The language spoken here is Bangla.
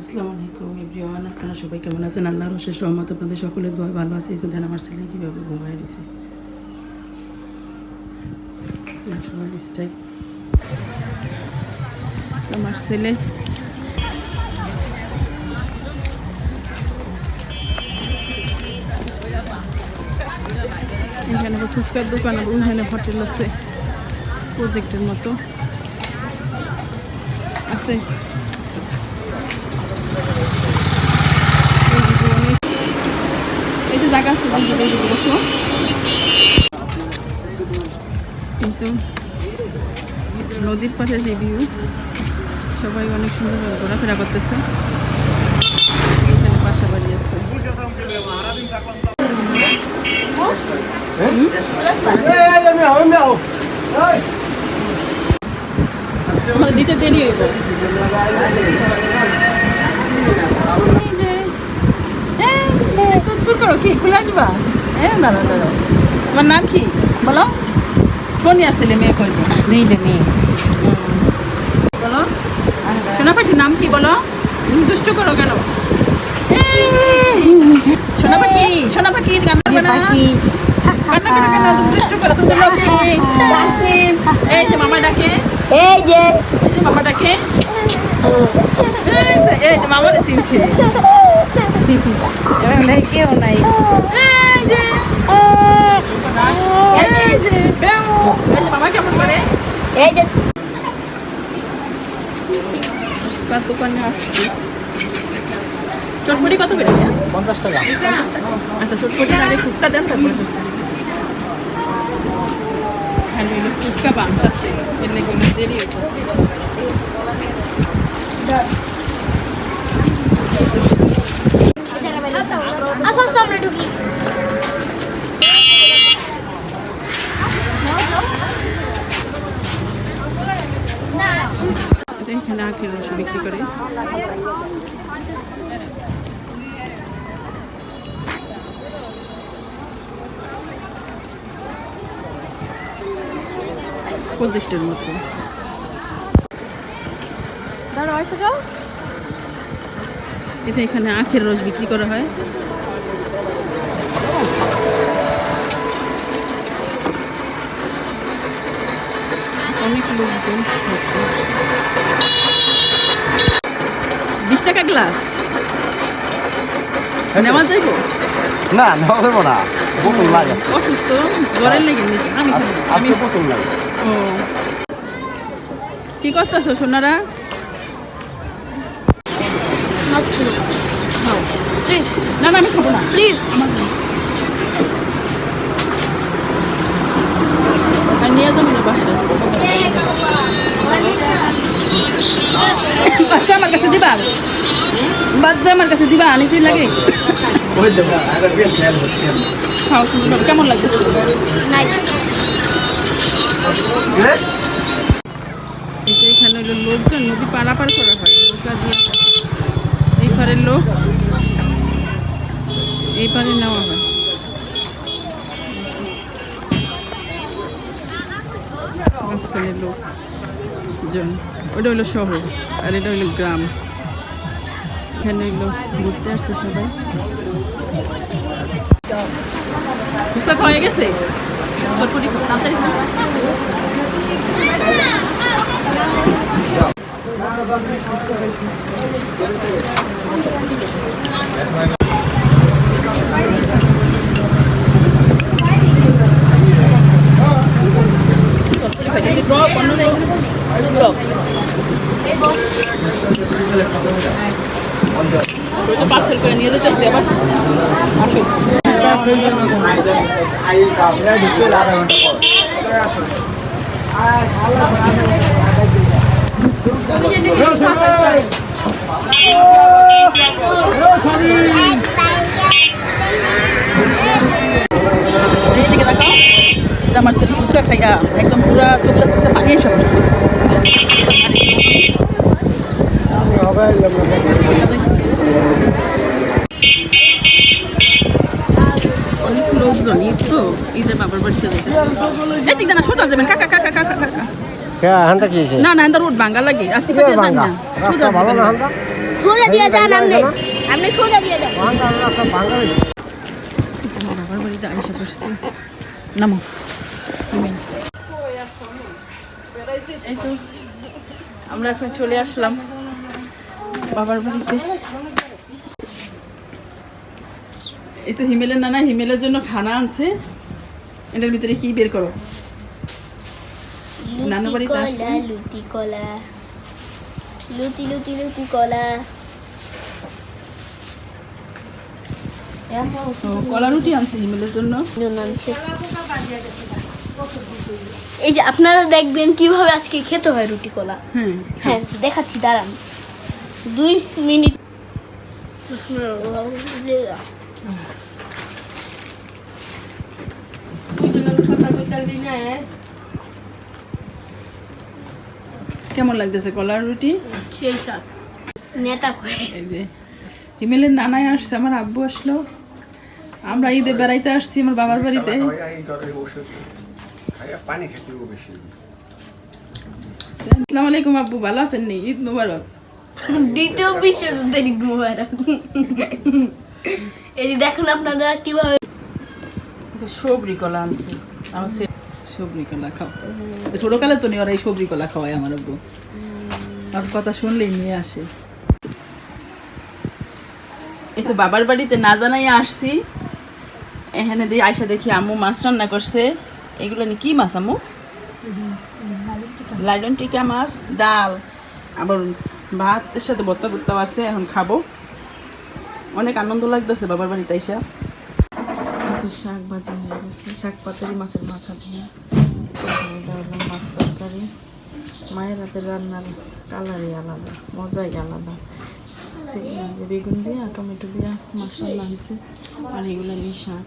আসসালামু আলাইকুম এভরিওয়ান, আপনারা সবাই কেমন আছেন? আল্লাহর রসের সহমত আপনাদের সকলের দোয়া ভালো আছে। এই জন্য আমার ছেলে কীভাবে ঘুমায় দিছে আমার ছেলে এখানে ফুচকার দোকান আবার ওখানে হোটেল আছে প্রজেক্টের মতো। আসতে। জায়গা আছে কিন্তু নদীর পাশে যে ভিউ সবাই অনেক সুন্দর ঘোরাফেরা করতেছে। এখানে বাসা দিতে দেরি হইব এই যে, এই, এই, তো দূর করো কি? খুলে আসবা? হ্যাঁ দাঁড়া দাঁড়া। তোমার নাম কি? বলো। সোনিয়ার ছেলে মেয়ে কয়জন? মেয়ে মেয়ে। বলো। সোনা পাখির নাম কি বলো? দুষ্ট করো কেন? সোনা পাখি সোনা পাখি পাখি। লক্ষ্মী এই যে মামা ডাকে। এই যে মামা ডাকে এই যে- এই যে মামারে চিনছে এবার নাই কেউ নাই এই যে এই যে বেউ। এই যে মামা কেমন করে এই যে তার দোকানে আসছি চটপটি কত ভাইয়া পঞ্চাশ টাকা আচ্ছা চটপটির আগে ফুচকা দেন তারপরে চটপটি ফুচকা বানতেছে এর লেগে দেরি হইতেছে আসো সামনে ঢুকি। এখানে আখের রস বিক্রি করে মতো দাঁড়া যাও। এটা এখানে আখের রস বিক্রি করা হয়। অনেক লোকজন বিশ টাকা গ্লাস নেওয়া যাইব? না নেওয়া যাব না। বোতল লাগে। অসুস্থ জ্বরের লেগে আমি খাব না। আমি বোতল লাগে। ও। কি করতেছো সোনারা? মাছ প্লিজ না না আমি খাব না। প্লিজ আমার আর নিয়ে যাব না বাসায় বাচ্চা আমার কাছে দিবা বাচ্চা আমার কাছে দিবা আনিতে লাগে। ওই দেবো আগে বেশ খেয়াল হচ্ছে খাও সুন্দর কেমন যে এখানে হলো লোকজন নদী পারাপার করা হয়। নৌকা দিয়ে এই পারের লোক এই পারে নেওয়া হয়। মাঝখানের লোকজন। ওটা হলো শহর আর এটা হলো গ্রাম। এখানে হলো ঘুরতে আসছে সবাই। পুস্তক হয়ে গেছে? চটপটি তাড়াতাড়ি পার্সেল করে নিয়ে যেতে আবার এটা আমার ছেলে ফুচকা খাইয়া একদম পুরা চোখটা চোখটা পানি এসে পড়ছে তো ঈদের বাবার বাড়িতে যেতে এদিক না সোজা যাবেন কাকা কাকা কাকা কাকা হ্যাঁ কি না না রোড ভাঙ্গা লাগে। আসছি কীভাবে যান না সোজা ভালো না না। সোজা দিয়ে যান আপনি আপনি সোজা দিয়ে যান। বাবার বাড়িতে আইসা বসছি। নামো। এই তো আমরা এখন চলে আসলাম বাবার বাড়িতে। এই তো হিমেলের নানা হিমেলের জন্য খানা আনছে এটার ভিতরে কি বের করো নানু লুটি কলা লুটি লুটি লুটি কলা কলা রুটি আনছে হিমেলের জন্য আনছে এই যে আপনারা দেখবেন কীভাবে আজকে খেতে হয় রুটি কলা হ্যাঁ হ্যাঁ দেখাচ্ছি দাঁড়ান দুই মিনিট কেমন লাগতেছে কলার রুটি? সেই সব নেতা এই যে হিমেলের নানাই আসছে আমার আব্বু আসলো। আমরা ঈদে বেড়াইতে আসছি আমার বাবার বাড়িতে। পানি খেতে বেশি। আসসালামু আলাইকুম আব্বু ভালো আছেন নি? ঈদ মুবারক। দ্বিতীয় বিশ্বযুদ্ধের ঈদ মোবারক। এই যে দেখুন আপনারা কীভাবে সবরি কলা আনছে। সবরি কলা খাও। ছোটকালে তো এই সবরি কলা আমার কথা শুনলেই নিয়ে আসে। এই তো বাবার বাড়িতে না জানাই আসছি। এখানে দিয়ে আয়সা দেখি আম্মু মাছ রান্না করছে। এগুলো নিয়ে কি মাছ আম্মু? লাইলন টিকা মাছ, ডাল। আবার ভাতের সাথে ভর্তা ভর্তাও আছে, এখন খাব। অনেক আনন্দ লাগতেছে বাবার বাড়িতে আইসা। আচ্ছা শাক ভাজি হয়ে গেছে। শাক পাতারি, মাছের মাথা দিয়ে। মাছ তরকারি। মায়ের হাতের রান্নার কালারই আলাদা, মজাই আলাদা। বেগুন দিয়ে, টমেটো দিয়ে মাছ রান্না হয়েছে আর এগুলো নিয়ে শাক।